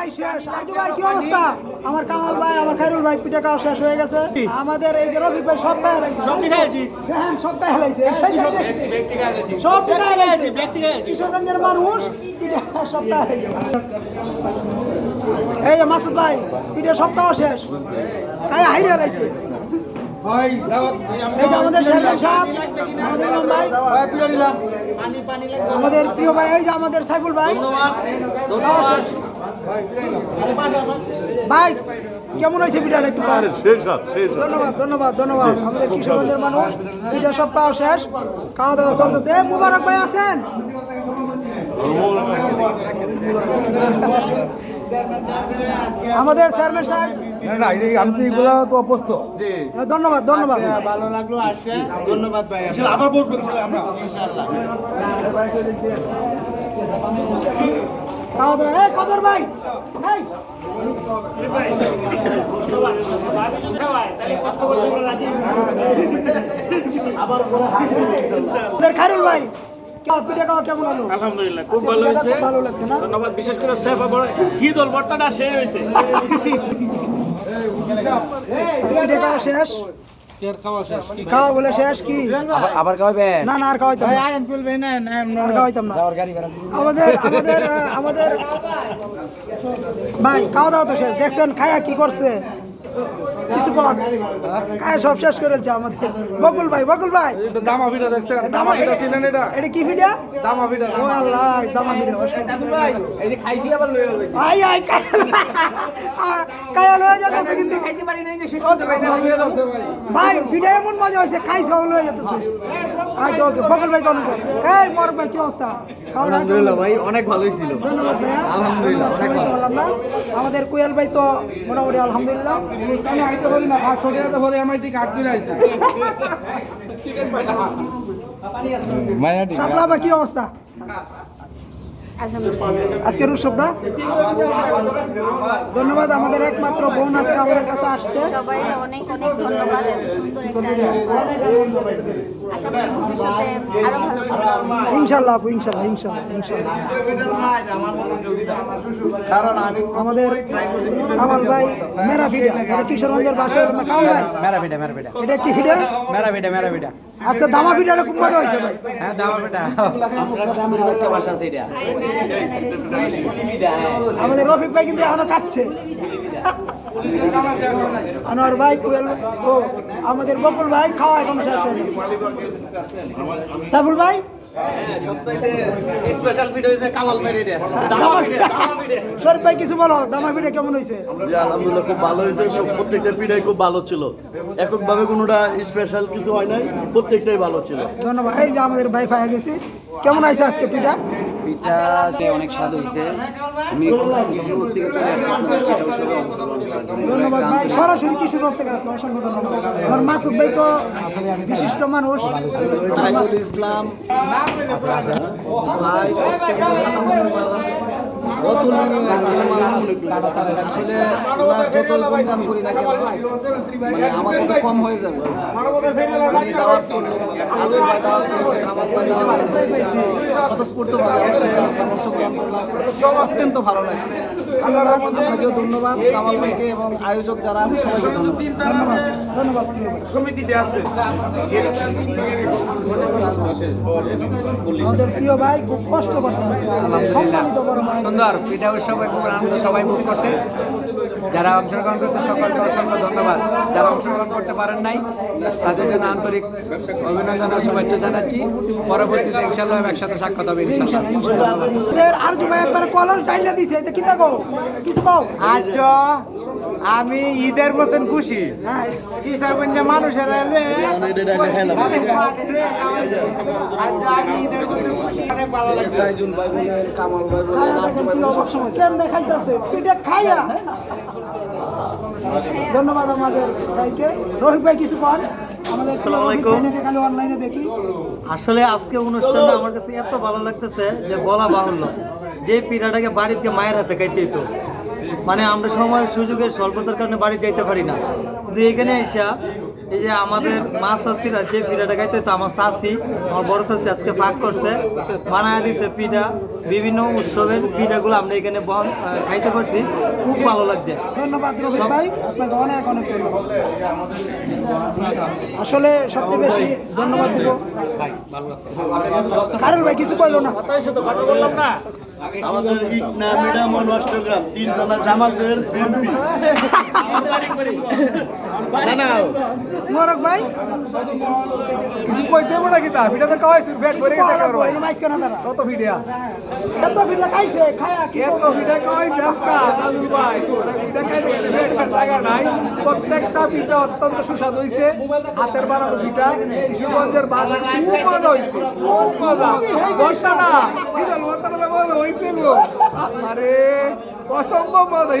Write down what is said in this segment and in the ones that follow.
ভাই শেষ। রাজু ভাই কি অবস্থা? আমার কামাল ভাই আমার খাইরুল ভাই পিঠা খাওয়া শেষ হয়ে গেছে। আমাদের এই যে রবি ভাই সব খাই হেলাইছে। সব খাইছি। হ্যাঁ সব খাই হেলাইছে। সব পিঠা হেলাইছে কিশোরগঞ্জের মানুষ পিঠা সব খাই হেলাইছে। এই যে মাসুদ ভাই পিঠা সব খাওয়া শেষ। খাই হাইরে হেলাইছে। এই যে আমাদের প্রিয় ভাই এই যে আমাদের সাইফুল ভাই। শেষ। ভাই কেমন হয়েছে পিঠাটা একটু বল। শেষ শেষ ধন্যবাদ ধন্যবাদ ধন্যবাদ। আমাদের কিশোরগঞ্জের মানুষ পিঠা সব খাওয়া শেষ। খাওয়া দাওয়া চলতেছে। এ, মুবারক ভাই আছেন? আমাদের চেয়ারম্যান সাহেব। না না এই আমি এগুলো তো অভ্যস্ত ধন্যবাদ ধন্যবাদ। ভালো লাগল আসছে। ধন্যবাদ ভাই। আবার বলব আমরা। ইনশাআল্লাহ খাওয়া দাওয়া এ কদর ভাই খাইরুল ভাই আলহামদুলিল্লাহ খুব ভালো হয়েছে ধন্যবাদ বিশেষ করে শেফ ঈদ অল ভর্তাটা শেষ হয়েছে শেষ খাওয়া বলে শেষ কি? আবার খাওয়াবেন? না না আর খাওয়াইতাম না। আয়ন তুলবেন না আর খাওয়াইতাম না। গাড়ি আমাদের আমাদের আমাদের ভাই খাওয়া দাওয়া তো শেষ। দেখছেন খায়া কি করছে? কিছু কর খায়া সব শেষ করেছে আমাদের। বকুল ভাই বকুল ভাই। দামা ভিড়া দেখছেন দামা ভিড়া ছিলেন এটা? এটা কি ভিডিও? দামা ভিড়া ও আল্লাহ দামা ভাই এই খাইছি আবার লয়ে আই আই কায়া লয়ে যাচ্ছে কিন্তু। খাইতে পারি নাই যে শেষ ভাই। ভিডিও এমন মজা হয়েছে খাই সব লয়ে যাচ্ছে আচ্ছা ওকে বকুল ভাই কোন এই মরক ভাই কি অবস্থা? আলহামদুলিল্লাহ ভাই অনেক ভালোই ছিল। ধন্যবাদ আলহামদুলিল্লাহ বললাম না। আমাদের কোয়েল ভাই তো মোটামুটি আলহামদুলিল্লাহ। অনুষ্ঠানে আইতে পারি না ভাগ সরে যেতে পারি আমার ঠিক আট দিন আইছে শাপলা কি অবস্থা? আজকের উৎসবটা? ধন্যবাদ আমাদের একমাত্র বোন আজকে আমাদের কাছে আসছে। অনেক অনেক ধন্যবাদ এত সুন্দর একটা আশা করি ভবিষ্যতে আরও ভালো কিছু হবে। ইনশাল্লাহ ইনশাল্লাহ ইনশাল্লাহ ইনশাল্লাহ আমাদের কামাল ভাই মেরা ভিডিও এটা কিশোরগঞ্জের বাসায় কামাল ভাই? মেরা বেটা মেরা বেটা এটা কি ভিডিও মেরা বেটা মেরা বেটা আচ্ছা দামা পিঠা এরকম মজা হয়েছে ভাই? হ্যাঁ দামা পিঠা। আমাদের রফিক ভাই কিন্তু এখনও কাচ্ছে আনোয়ার ভাই কুয়েল ও আমাদের বকুল ভাই খাওয়া এখন শেষ হয়নি সাবুল ভাই? কিছু বলো দামা কেমন হয়েছে আলহামদুলিল্লাহ খুব ভালো হয়েছে সব প্রত্যেকটা পিঠাই খুব ভালো ছিল। এককভাবে কোনোটা স্পেশাল কিছু হয় নাই প্রত্যেকটাই ভালো ছিল। ধন্যবাদ। এই যে আমাদের ভাই ফাই গেছি। কেমন আছে আজকে পিঠা পিঠা অনেক স্বাদ হয়েছে। আমি কিশোরগঞ্জ থেকে চলে আসছি আপনাদের পিঠা উৎসবে অংশগ্রহণ করার জন্য। ধন্যবাদ ভাই সরাসরি কিশোর থেকে আছে অসংখ্য ধন্যবাদ। আমার মাসুদ ভাই তো বিশিষ্ট মানুষ। ইসলাম। অতুলনীয় একজন মানুষ। আসলে ওনার যত গুণগান করি না কেন মানে আমার মতো কম হয়ে যাবে উনি দাওয়াত করল, আলু ভাই দাওয়াত করল, কামাল ভাই দাওয়াত স্বতঃস্ফূর্তভাবে অংশগ্রহণ করলাম। অত্যন্ত ভালো লাগছে আপনাকেও ধন্যবাদ কামাল ভাইকে এবং আয়োজক যারা আছে সবাইকে ধন্যবাদ ধন্যবাদ ভাই। আমাদের প্রিয় ভাই খুব কষ্ট করছে সম্মানিত বড় ভাই সুন্দর পিঠা উৎসব খুব আনন্দ সবাই ভোগ করছে। যারা অংশগ্রহণ করছে সকলকে অসংখ্য ধন্যবাদ। যারা অংশগ্রহণ করতে পারেন নাই তাদের জন্য আন্তরিক অভিনন্দন ও শুভেচ্ছা জানাচ্ছি। পরবর্তীতে ইনশাল্লাহ একসাথে সাক্ষাৎ হবে ইনশাল্লাহ আমাদের একবার কলর টাইলা দিছে এটা কি দেখো কিছু কও? আচ্ছা আমি ঈদের মতন খুশি। হ্যাঁ। কিশোরগঞ্জে মানুষের কামাল ভাই কেমনে খাইতেছে পিঠে খাইয়া। ধন্যবাদ আমাদের ভাইকে। রোহিত ভাই কিছু পান আমাদের আসসালামু আলাইকুম। ভাইনাকে খালি অনলাইনে দেখি। আসলে আজকে অনুষ্ঠানটা আমার কাছে এত ভালো লাগতেছে যে বলা বাহুল্য। যে পিঠাটাকে বাড়িতে মায়ের হাতে খাইতে তো মানে আমরা সময় সুযোগের স্বল্পতার কারণে বাড়ি যাইতে পারি না। কিন্তু এখানে এসে এই যে আমাদের মা চাষিরা যে পিঠাটা খাইতে তো আমার চাষি আমার বড় চাষি আজকে ভাগ করছে বানায় দিচ্ছে পিঠা বিভিন্ন উৎসবের পিঠাগুলো আমরা এখানে বহন খাইতে পারছি। খুব ভালো লাগছে। ধন্যবাদ ভাই আপনাকে অনেক অনেক ধন্যবাদ। আসলে সবচেয়ে বেশি ধন্যবাদ দিব। ভাই কিছু কইলো না। তাই সাথে কথা বললাম না আমাদের ইকনা মিডাম ও নষ্টগ্রাম তিন জনা জামাতের বিএনপি। মোরক ভাই? কইতে হবে নাকি তা? ভিডিওতে খাওয়াইছি ফ্যাট কিছু করে গেছে কওয়া লাগবো, কারণ কেন তারা? কত ভিডিও? এত পিঠা খাইছে খায়া কি এত ভিডিও খাওয়াইছে আজকা দাদুল ভাই ভিডিও খাইতে গেলে ফ্যাট ফ্যাট নাই। প্রত্যেকটা পিঠা অত্যন্ত সুস্বাদু হইছে। হাতের বানানো পিঠা কিশোরগঞ্জের বাজার খুব মজা হইছে। খুব মজা। মজা হইছে। আরে অসম্ভব মজা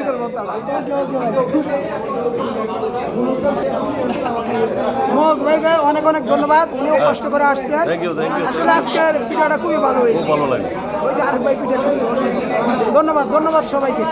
ভাইকে অনেক অনেক ধন্যবাদ উনিও কষ্ট করে আসছেন. আসলে আজকের পিঠাটা খুবই ভালো হয়েছে। ভালো লাগছে। ওই যে আরেক ভাই পিঠা ধন্যবাদ ধন্যবাদ সবাইকে।